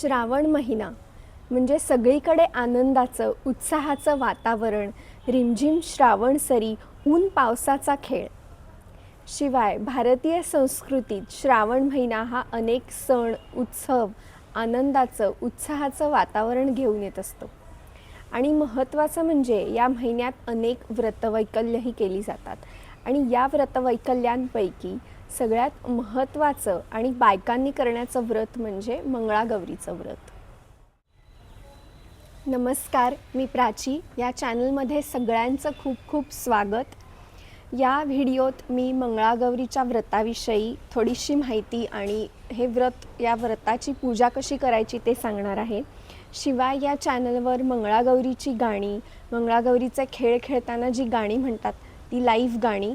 श्रावण महिना. म्हणजे सगळीकडे आनंदाचं उत्साहाचं वातावरण रिमझिम श्रावण सरी ऊन पावसाचा खेळ. शिवाय भारतीय संस्कृतीत श्रावण महिना हा अनेक सण उत्सव आनंदाचं उत्साहाचं वातावरण घेऊन येत असतो. आणि महत्त्वाचं म्हणजे या महिन्यात अनेक व्रतवैकल्यही केली जातात. आणि या व्रतवैकल्यांपैकी सगळ्यात महत्त्वाचं आणि बायकांनी करण्याचं व्रत म्हणजे मंगळागौरीचं व्रत. नमस्कार मी प्राची. या चॅनलमध्ये सगळ्यांचं खूप खूप स्वागत. या व्हिडिओत मी मंगळागौरीच्या व्रताविषयी थोडीशी माहिती आणि हे व्रत या व्रताची पूजा कशी करायची ते सांगणार आहे. शिवाय या चॅनलवर मंगळागौरीची गाणी मंगळागौरीचे खेळ खेळताना जी गाणी म्हणतात ती लाईव्ह गाणी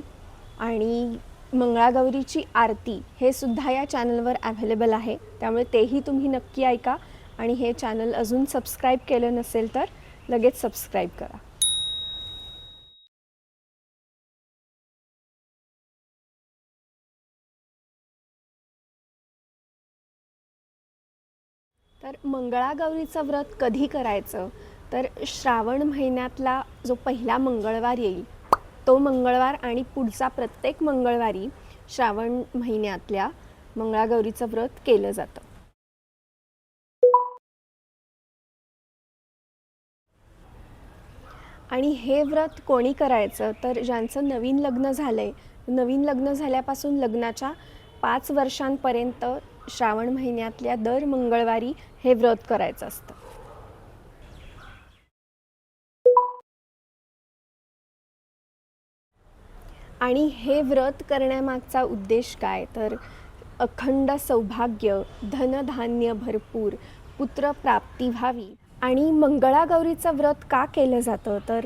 आणि मंगळागौरीची आरती हे सुद्धा या चॅनलवर अव्हेलेबल आहे. त्यामुळे तेही तुम्ही नक्की ऐका आणि हे चॅनल अजून सबस्क्राईब केलं नसेल तर लगेच सबस्क्राईब करा. तर मंगळागौरीचं व्रत कधी करायचं? तर श्रावण महिन्यातला जो पहिला मंगळवार येईल तो मंगळवार आणि पुढचा प्रत्येक मंगळवारी श्रावण महिन्यातल्या मंगळागौरीचं व्रत केलं जातं. आणि हे व्रत कोणी करायचं? तर ज्यांचं नवीन लग्न झालं आहे नवीन लग्न झाल्यापासून लग्नाच्या पाच वर्षांपर्यंत श्रावण महिन्यातल्या दर मंगळवारी हे व्रत करायचं असतं. आणि हे व्रत करण्यामागचा उद्देश काय? तर अखंड सौभाग्य धनधान्य भरपूर पुत्रप्राप्ती व्हावी आणि मंगळागौरीचं व्रत का केलं जातं? तर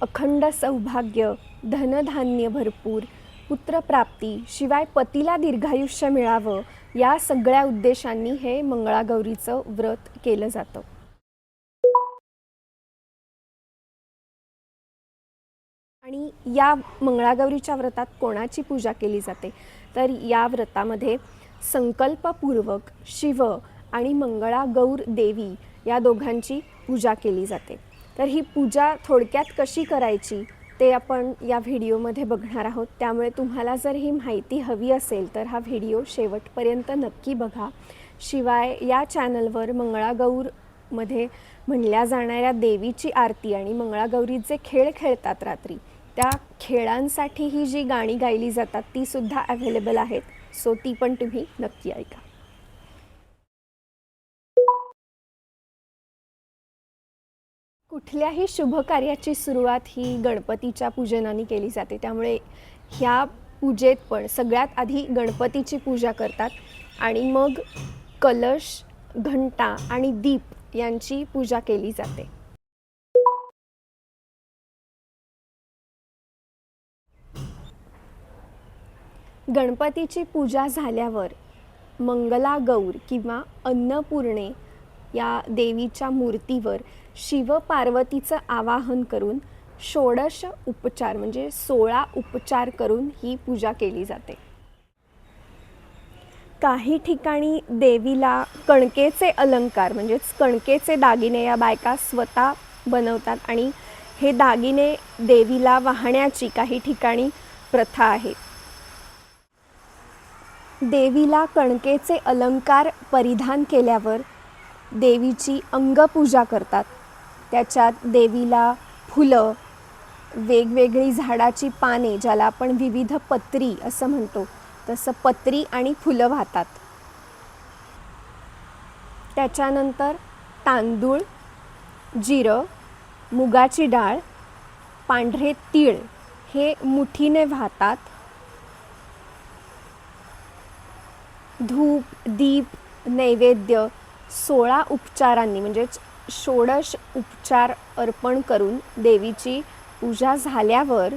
अखंड सौभाग्य धनधान्य भरपूर पुत्रप्राप्ती शिवाय पतीला दीर्घायुष्य मिळावं या सगळ्या उद्देशांनी हे मंगळागौरीचं व्रत केलं जातं. आणि या मंगळागौरीच्या व्रतात कोणाची पूजा केली जाते? तर या व्रतामध्ये संकल्पपूर्वक शिव आणि मंगळागौर देवी या दोघांची पूजा केली जाते. तर ही पूजा थोडक्यात कशी करायची ते आपण या व्हिडिओमध्ये बघणार आहोत. त्यामुळे तुम्हाला जर ही माहिती हवी असेल तर हा व्हिडिओ शेवटपर्यंत नक्की बघा. शिवाय या चॅनलवर मंगळागौरमध्ये म्हणल्या जाणाऱ्या देवीची आरती आणि मंगळागौरीचे खेळ खेळतात रात्री त्या खेळांसाठी ही जी गाणी गायली जातात ती सुद्धा अवेलेबल आहेत. सो ती पण तुम्ही नक्की ऐका. कुठल्याही शुभ कार्याची सुरुवात ही गणपतीच्या पूजनाने केली जाते. त्यामुळे ह्या पूजेत पण सगळ्यात आधी गणपतीची पूजा करतात आणि मग कलश घंटा आणि दीप यांची पूजा केली जाते. गणपतीची पूजा झाल्यावर मंगलागौर किंवा अन्नपूर्णे या देवीच्या मूर्तीवर शिवपार्वतीचं आवाहन करून षोडश उपचार म्हणजे सोळा उपचार करून ही पूजा केली जाते. काही ठिकाणी देवीला कणकेचे अलंकार म्हणजेच कणकेचे दागिने या बायका स्वतः बनवतात आणि हे दागिने देवीला वाहण्याची काही ठिकाणी प्रथा आहे. देवीला कणकेचे अलंकार परिधान केल्यावर देवीची अंगपूजा करतात. त्याच्यात देवीला फुलं वेगवेगळी झाडाची पाने ज्याला आपण विविध पत्री असं म्हणतो तसं पत्री आणि फुलं वाहतात. त्याच्यानंतर तांदूळ जिरं मुगाची डाळ पांढरे तीळ हे मुठीने वाहतात. धूप दीप नैवेद्य सोळा उपचारांनी म्हणजेच षोडश उपचार अर्पण करून देवीची पूजा झाल्यावर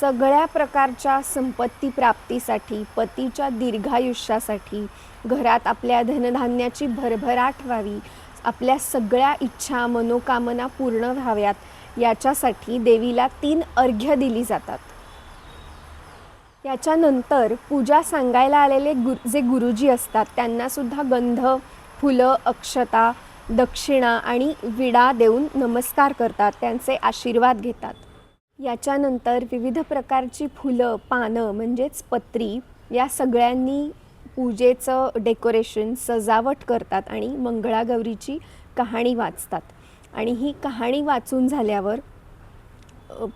सगळ्या प्रकारच्या संपत्ती प्राप्तीसाठी पतीच्या दीर्घायुष्यासाठी घरात आपल्या धनधान्याची भरभराट व्हावी आपल्या सगळ्या इच्छा मनोकामना पूर्ण व्हाव्यात याच्यासाठी देवीला तीन अर्घ्य दिली जातात. याच्यानंतर पूजा सांगायला आलेले गुर जे गुरुजी असतात त्यांनासुद्धा गंध फुलं अक्षता दक्षिणा आणि विडा देऊन नमस्कार करतात त्यांचे आशीर्वाद घेतात. याच्यानंतर विविध प्रकारची फुलं पानं म्हणजेच पत्री या सगळ्यांनी पूजेचं डेकोरेशन सजावट करतात आणि मंगळागौरीची कहाणी वाचतात. आणि ही कहाणी वाचून झाल्यावर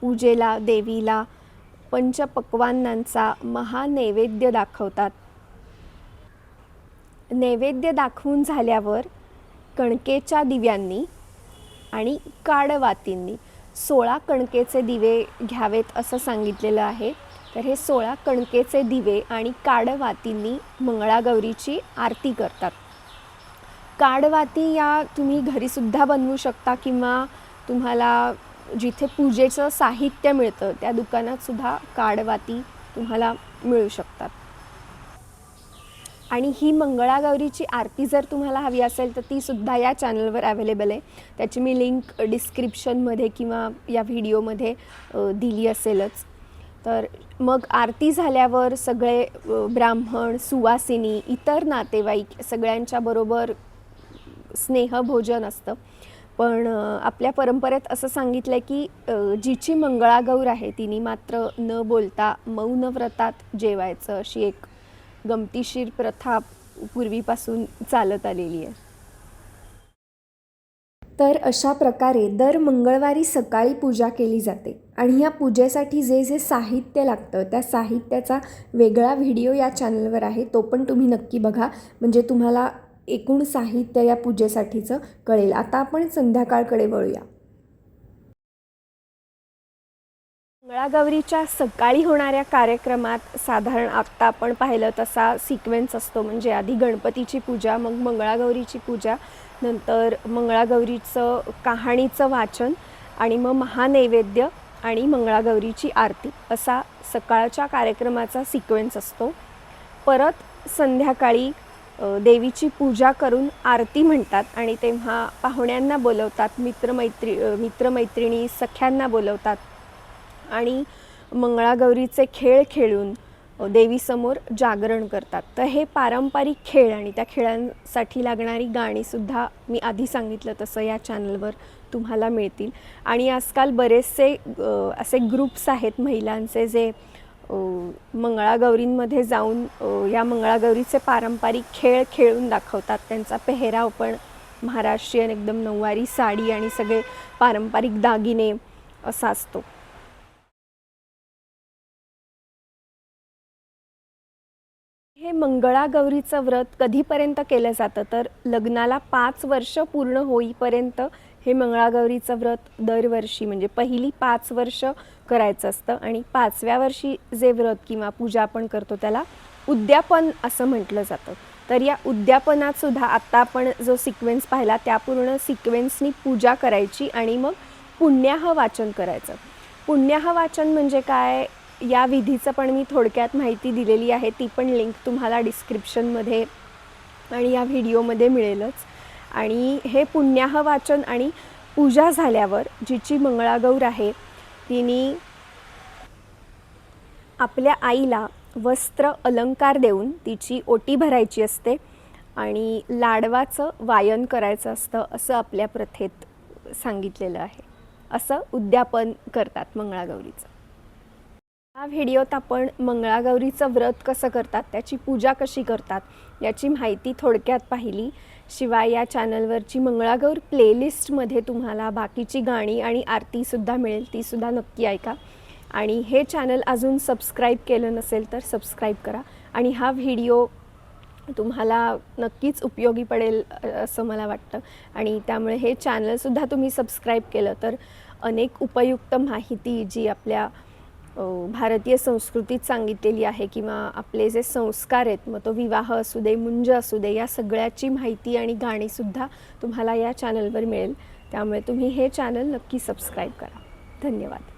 पूजेला देवीला पंचपक्वान्नांचा महानैवेद्य दाखवतात. नैवेद्य दाखवून झाल्यावर कणकेच्या दिव्यांनी आणि काडवातींनी सोळा कणकेचे दिवे घ्यावेत असं सांगितलेलं आहे. तर हे सोळा कणकेचे दिवे आणि काडवातींनी मंगळागौरीची आरती करतात. काडवाती या तुम्ही घरीसुद्धा बनवू शकता किंवा तुम्हाला जिथे पूजेचं साहित्य मिळतं त्या दुकानात सुद्धा काडवाती तुम्हाला मिळू शकतात. आणि ही मंगळागौरीची आरती जर तुम्हाला हवी असेल तर ती सुद्धा या चॅनलवर अवेलेबल आहे. त्याची मी लिंक डिस्क्रिप्शनमध्ये किंवा या व्हिडिओमध्ये दिली असेलच. तर मग आरती झाल्यावर सगळे ब्राह्मण सुवासिनी इतर नातेवाईक सगळ्यांच्या बरोबर स्नेहभोजन असतं. पण आपल्या परंपरेत असं सांगितलं आहे की जिची मंगळागौर आहे तिने मात्र न बोलता मौन व्रतात जेवायचं अशी एक गमतीशीर प्रथा पूर्वीपासून चालत आलेली आहे. तर अशा प्रकारे दर मंगळवारी सकाळी पूजा केली जाते आणि या पूजेसाठी जे जे साहित्य लागतं त्या साहित्याचा वेगळा व्हिडिओ या चॅनलवर आहे तो पण तुम्ही नक्की बघा. म्हणजे तुम्हाला एकूण साहित्य या पूजेसाठीचं कळेल. आता आपण संध्याकाळकडे वळूया. मंगळागौरीच्या सकाळी होणाऱ्या कार्यक्रमात साधारण आत्ता आपण पाहिलं तसा सिक्वेन्स असतो. म्हणजे आधी गणपतीची पूजा मग मंगळागौरीची पूजा नंतर मंगळागौरीचं कहाणीचं वाचन आणि मग महानैवेद्य आणि मंगळागौरीची आरती. असा सकाळच्या कार्यक्रमाचा सिक्वेन्स असतो. परत संध्याकाळी देवीची पूजा करून आरती म्हणतात आणि तेव्हा पाहुण्यांना बोलवतात मित्रमैत्री मित्रमैत्रिणी सख्यांना बोलवतात आणि मंगळागौरीचे खेळ खेळून देवीसमोर जागरण करतात. तर हे पारंपरिक खेळ आणि त्या खेळांसाठी लागणारी गाणीसुद्धा मी आधी सांगितलं तसं या चॅनलवर तुम्हाला मिळतील. आणि आजकाल बरेचसे असे ग्रुप्स आहेत महिलांचे जे मंगळागौरींमध्ये जाऊन या मंगळागौरीचे पारंपरिक खेळ खेळून दाखवतात. त्यांचा पेहराव पण महाराष्ट्रीयन एकदम नऊवारी साडी आणि सगळे पारंपरिक दागिने असा असतो. हे मंगळागौरीचं व्रत कधीपर्यंत केलं जातं? तर लग्नाला पाच वर्ष पूर्ण होईपर्यंत हे मंगळागौरीचं व्रत दरवर्षी म्हणजे पहिली पाच वर्ष करायचं असतं. आणि पाचव्या वर्षी जे व्रत किंवा पूजा आपण करतो त्याला उद्यापन असं म्हटलं जातं. तर या उद्यापनात सुद्धा आत्ता आपण जो सिक्वेन्स पाहिला त्या पूर्ण सिक्वेन्सनी पूजा करायची आणि मग पुण्याह वाचन करायचं. पुण्याह वाचन म्हणजे काय? या विधीचं पण मी थोडक्यात माहिती दिलेली आहे. ती पण लिंक तुम्हाला डिस्क्रिप्शनमध्ये आणि या व्हिडिओमध्ये मिळेलच. आणि हे पुण्याह वाचन आणि पूजा झाल्यावर जिची मंगळागौर आहे तिने आपल्या आईला वस्त्र अलंकार देऊन तिची ओटी भरायची असते आणि लाडवाचं वायन करायचं असतं असं आपल्या प्रथेत सांगितलेलं आहे. असं उद्यापन करतात मंगळागौरीचं. या व्हिडिओत आपण मंगळागौरीचं व्रत कसं करतात त्याची पूजा कशी करतात याची माहिती थोडक्यात पाहिली. शिवाय या चॅनलवरची मंगळागौर प्लेलिस्टमध्ये तुम्हाला बाकीची गाणी आणि आरतीसुद्धा मिळेल तीसुद्धा नक्की ऐका. आणि हे चॅनल अजून सबस्क्राईब केलं नसेल तर सबस्क्राईब करा. आणि हा व्हिडिओ तुम्हाला नक्कीच उपयोगी पडेल असं मला वाटतं. आणि त्यामुळे हे चॅनलसुद्धा तुम्ही सबस्क्राईब केलं तर अनेक उपयुक्त माहिती जी आपल्या भारतीय संस्कृतीत सांगितलेली आहे किंवा आपले जे संस्कार आहेत मग तो विवाह असू दे मुंज असू दे या सगळ्याची माहिती आणि गाणीसुद्धा तुम्हाला या चॅनलवर मिळेल. त्यामुळे तुम्ही हे चॅनल नक्की सबस्क्राईब करा. धन्यवाद.